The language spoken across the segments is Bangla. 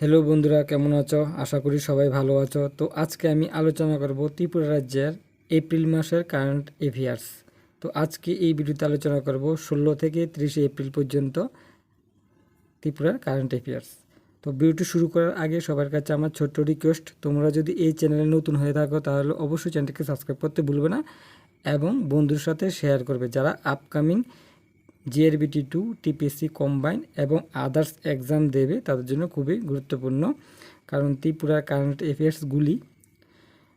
হ্যালো বন্ধুরা, কেমন আছো? আশা করি সবাই ভালো আছো। তো আজকে আমি আলোচনা করব ত্রিপুরা রাজ্যের এপ্রিল মাসের কারেন্ট অ্যাফেয়ার্স তো আজকে এই ভিডিওতে আলোচনা করব ষোলো থেকে তিরিশে এপ্রিল পর্যন্ত ত্রিপুরার কারেন্ট অ্যাফেয়ার্স তো ভিডিওটি শুরু করার আগে সবার কাছে আমার ছোট্ট রিকোয়েস্ট তোমরা যদি এই চ্যানেলে নতুন হয়ে থাকো, তাহলে অবশ্যই চ্যানেলটিকে সাবস্ক্রাইব করতে ভুলবে না এবং বন্ধুর সাথে শেয়ার করবে। যারা upcoming JRBT to TPSC combine এবং আদার্স এক্সাম দেবে তাদের জন্য খুবই গুরুত্বপূর্ণ। কারণ ত্রিপুরার কারেন্ট অ্যাফেয়ার্সগুলি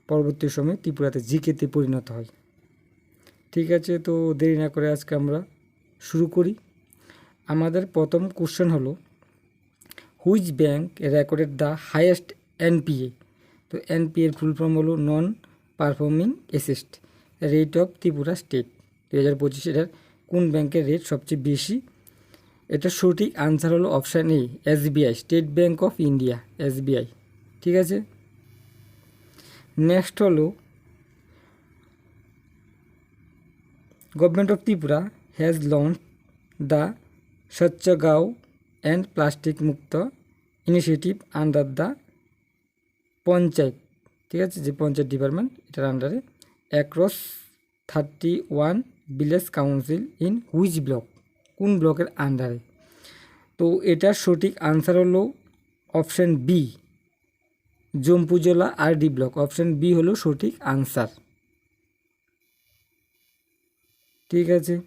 পরবর্তী সময়ে ত্রিপুরাতে জিকেতে পরিণত হয়। ঠিক আছে, তো দেরি না করে আজকে আমরা শুরু করি। আমাদের প্রথম কোশ্চেন হলো which bank recorded the highest NPA তো এনপিএ এর ফুল ফর্ম হলো non performing assets rate of Tripura state দু হাজার পঁচিশ এটার কোন ব্যাংকের রেট সবচেয়ে বেশি? এটা সঠিক আনসার হলো option A SBI state bank of India SBI ঠিক আছে? নেক্সট হলো government of Tripura has launch the স্বচ্ছ Gaon and plastic Mukt initiative under the panchayat ঠিক আছে? যে পঞ্চায়েত ডিপার্টমেন্ট এটার আন্ডারে across thirty one village council in which block? কোন ব্লকের আন্ডারে? তো এটার সঠিক আনসার হলো option B Jampuijala R D block. Option B হলো সঠিক আনসার। ঠিক আছে।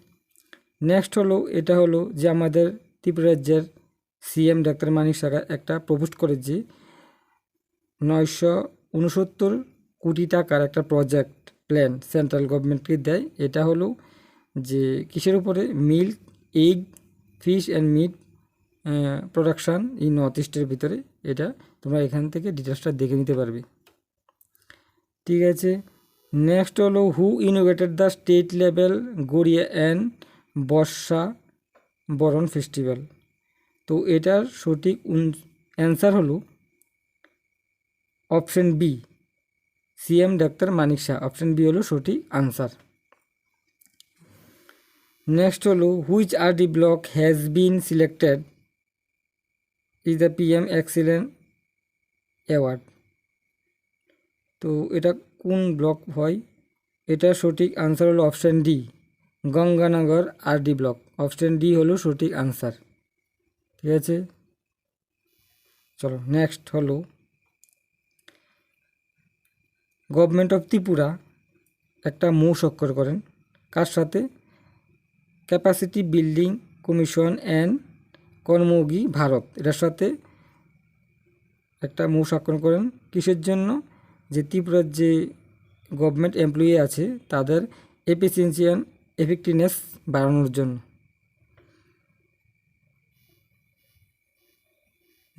নেক্সট হলো, এটা হলো যে আমাদের ত্রিপুরা রাজ্যের সিএম ডাক্তার মানিক সাগা একটা প্রপোজ করে যে নয়শো উনসত্তর কোটি টাকার একটা প্রজেক্ট প্ল্যান সেন্ট্রাল গভর্নমেন্টকে দেয়, এটা হলো যে কিসের উপরে? Milk egg, fish and meat production এই নর্থ ইস্টের ভিতরে। এটা তোমরা এখান থেকে ডিটেলসটা দেখে নিতে পারবে। ঠিক আছে। নেক্সট হলো who innovated the state level Garia and Barsha Baran festival তো এটার সঠিক অ্যান্সার হলো option B CM doctor Manik Saha option B হলো সঠিক আনসার নেক্সট হলো which R D block has been selected is the PM excellent award তো এটা কোন ব্লক হয়? এটা সঠিক আনসার হলো option D Ganganagar R D block option D হলো সঠিক আনসার ঠিক আছে? চলো নেক্সট হলো গভর্নমেন্ট অফ ত্রিপুরা একটা মৌ স্বাক্ষর করেন। কার সাথে? Capacity building commission and Karmayogi Bharat. এটার সাথে একটা মৌ স্বাক্ষর করেন। কিসের জন্য? যে ত্রিপুরার যে গভর্নমেন্ট এমপ্লয়ি আছে, তাদের এফিসিয়েন্সি অ্যান্ড এফেক্টিভনেস বাড়ানোর জন্য।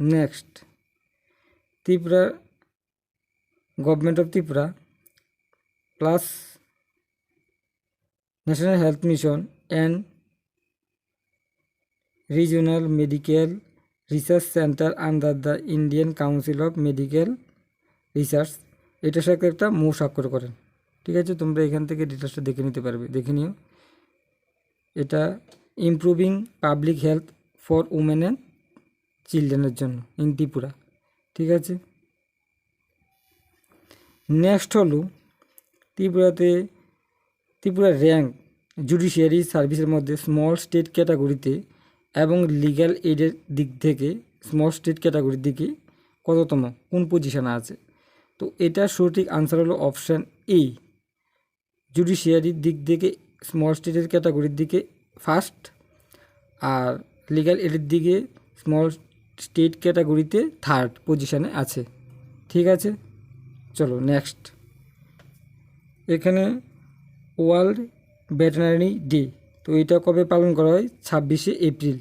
Next. Tripura government of Tripura plus national health mission and regional medical research centre under the Indian council of medical research এটার সাথে একটা মৌ স্বাক্ষর করেন। ঠিক আছে, তোমরা এখান থেকে ডিটেলসটা দেখে নিতে পারবে। দেখে নিও। এটা improving public health for women and চিলড্রেনের জন্য ইন ত্রিপুরা ঠিক আছে? নেক্সট হলো ত্রিপুরাতে ত্রিপুরার র্যাঙ্ক জুডিশিয়ারি সার্ভিসের মধ্যে স্মল স্টেট ক্যাটাগরিতে এবং লিগ্যাল এইডের দিক থেকে স্মল স্টেট ক্যাটাগরির দিকে কততম, কোন পজিশানে আছে? তো এটা সঠিক আনসার হলো অপশান এ। জুডিশিয়ারির দিক থেকে স্মল স্টেটের ক্যাটাগরির দিকে ফার্স্ট আর লিগ্যাল এডের দিকে স্মল স্টেট ক্যাটাগরিতে থার্ড পজিশানে আছে। ঠিক আছে? চলো নেক্সট এখানে ওয়ার্ল্ড ভেটেনারি ডে তো এটা কবে পালন করা হয়? ছাব্বিশে এপ্রিল।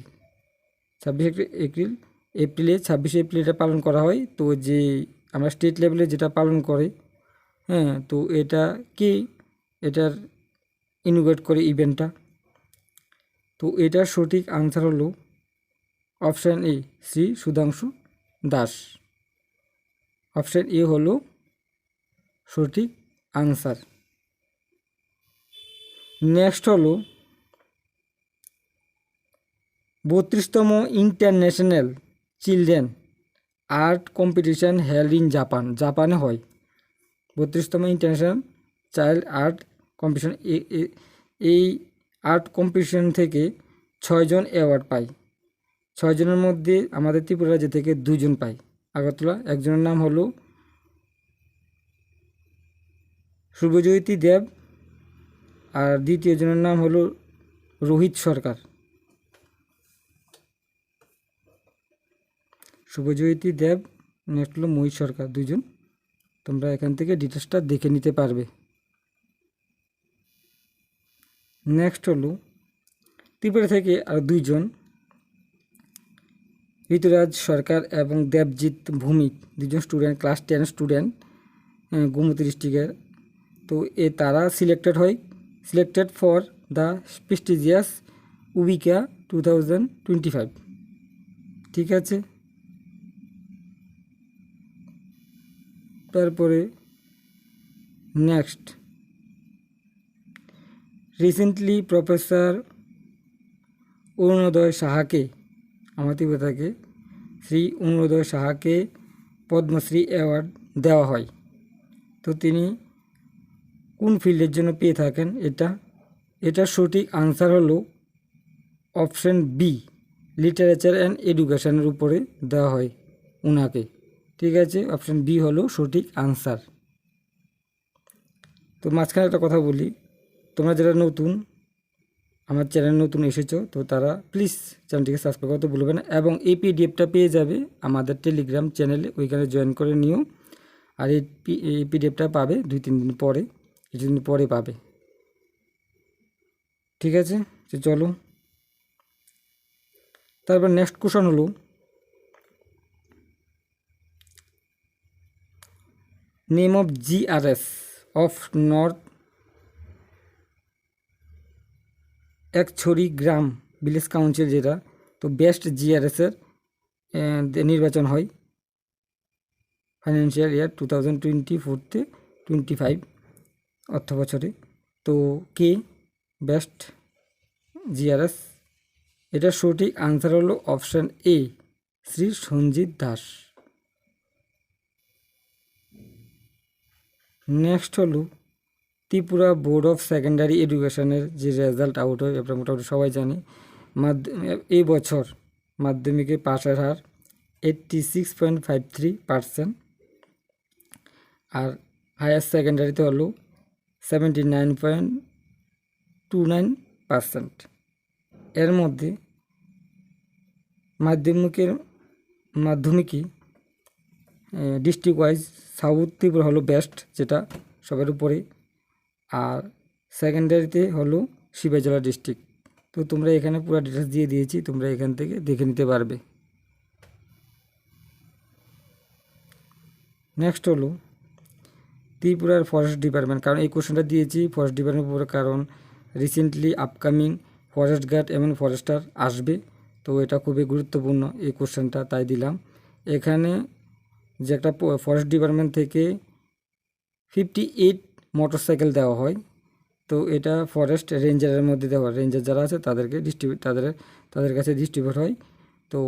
ছাব্বিশে এপ্রিল, এপ্রিলে, ছাব্বিশে এপ্রিল এটা পালন করা হয়। তো যে আমরা স্টেট লেভেলে যেটা পালন করে হ্যাঁ তো এটা কি? এটার ইনোভেট করে ইভেন্টটা তো এটার সঠিক আনসার হলো option A Shri Sudhanshu Das. Option A হলো সঠিক আনসার। নেক্সট হলো বত্রিশতম international children art competition held in Japan. জাপানে হয়। বত্রিশতম ইন্টারন্যাশনাল চাইল্ড আর্ট কম্পিটিশন। এই আর্ট কম্পিটিশন থেকে ছয়জন অ্যাওয়ার্ড পায়। ছয়জনের মধ্যে আমাদের ত্রিপুরা রাজ্য থেকে দুজন পায়। আগরতলা, একজনের নাম হলো শুভজ্যোতি দেব আর দ্বিতীয় জনের নাম হলো রোহিত সরকার। শুভজ্যোতি দেব নেক্সট হলো মহিত সরকার দুজন তোমরা এখান থেকে ডিটেলসটা দেখে নিতে পারবে। নেক্সট হলো ত্রিপুরা থেকে আর দুইজন, ঋতুরাজ সরকার এবং দেবজিৎ ভূমিক। দুজন student class ten student Gomati ডিস্ট্রিক্টের তো এ তারা সিলেক্টেড হয়। সিলেক্টেড ফর দ্য প্রেস্টিজিয়াস উইকা টু থাউজেন্ড টোয়েন্টি ফাইভ ঠিক আছে? তারপরে নেক্সট রিসেন্টলি প্রফেসর অরুণোদয় সাহাকে আমার তীব্রতাকে শ্রী অরুণোদয় সাহাকে পদ্মশ্রী অ্যাওয়ার্ড দেওয়া হয়। তো তিনি কোন ফিল্ডের জন্য পেয়ে থাকেন এটা? এটা সঠিক আনসার হলো অপশন বি লিটারেচার অ্যান্ড এডুকেশানের উপরে দেওয়া হয় উনাকে। ঠিক আছে অপশন বি হলো সঠিক আনসার তো মাঝখানে একটা কথা বলি, তোমরা যারা নতুন, আমার চ্যানেল নতুন এসেছ, তো তারা প্লিজ চ্যানেলটিকে সাবস্ক্রাইব করতে ভুলবে না এবং এই পিডিএফটা পেয়ে যাবে আমাদের টেলিগ্রাম চ্যানেলে ওইখানে জয়েন করে নিও। আর এই পিডিএফটা পাবে দুই তিন দিন পরে। কিছুদিন পরে পাবে। ঠিক আছে? তো চলো। তারপর নেক্সট কোশ্চন হলো name of GRS of north Ekchhari Gram village council যেটা, তো বেস্ট জিআরএসের নির্বাচন হয়। Financial year two thousand twenty ফোরতে twenty five অর্থ বছরে। তো কে বেস্ট জিআরএস এটার সঠিক আনসার হলো option A Shri Sanjit Das. Next হলো ত্রিপুরা বোর্ড অফ সেকেন্ডারি এডুকেশনের যে রেজাল্ট আউট হয় আমরা মোটামুটি সবাই জানি। এই বছর মাধ্যমিকে পাশের হার eighty six point five three percent আর হায়ার সেকেন্ডারিতে হলো seventy nine point two nine percent এর মধ্যে মাধ্যমিকের মাধ্যমিকই ডিস্ট্রিক্ট ওয়াইজ সাউথ ত্রিপুরা হলো বেস্ট যেটা সবার উপরে আর সেকেন্ডারিতে হলো শিবাজলা ডিস্ট্রিক্ট তো তোমরা এখানে পুরো ডিটেলস দিয়ে দিয়েছি, তোমরা এখান থেকে দেখে নিতে পারবে। নেক্সট হলো ত্রিপুরার ফরেস্ট ডিপার্টমেন্ট কারণ এই কোশ্চেনটা দিয়েছি ফরেস্ট ডিপার্টমেন্ট উপরে, কারণ রিসেন্টলি আপকামিং ফরেস্ট গার্ড এবং ফরেস্টার আসবে, তো এটা খুবই গুরুত্বপূর্ণ এই কোশ্চেনটা তাই দিলাম। এখানে যে একটা ফরেস্ট ডিপার্টমেন্ট থেকে ফিফটি এইট মোটরসাইকেল দেওয়া হয়, তো এটা ফরেস্ট রেঞ্জারের মধ্যে দেওয়া হয় রেঞ্জার যারা আছে তাদেরকে ডিস্ট্রিবিউট তাদের তাদের কাছে ডিস্ট্রিবিউট হয়। তো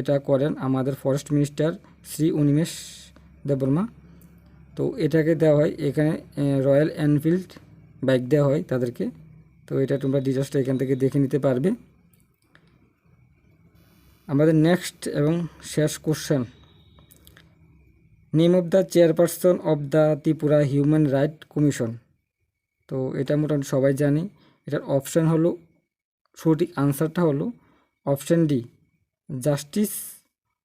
এটা করেন আমাদের ফরেস্ট মিনিস্টার শ্রী অনিমেষ দেববর্মা। তো এটাকে দেওয়া হয়, এখানে রয়্যাল এনফিল্ড বাইক দেওয়া হয় তাদেরকে। তো এটা তোমরা ডিটেলসটা এখান থেকে দেখে নিতে পারবে। আমাদের নেক্সট এবং শেষ question name of the chairperson of the Tripura human right commission তো এটা মোটামুটি সবাই জানি। এটার অপশান হলো, সঠিক আনসারটা হলো option D justice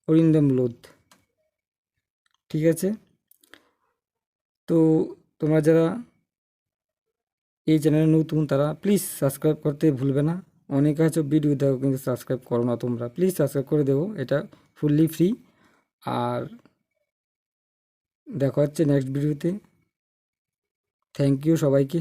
Arindam Lodh. ঠিক আছে? তো তোমরা যারা এই চ্যানেলে নতুন তারা প্লিজ সাবস্ক্রাইব করতে ভুলবে না। অনেকে আছে ভিডিও দেখো কিন্তু সাবস্ক্রাইব করো না তোমরা। প্লিজ সাবস্ক্রাইব করে দেবো, এটা ফুললি ফ্রি আর দেখা হচ্ছে নেক্সট ভিডিওতে থ্যাংক ইউ সবাইকে।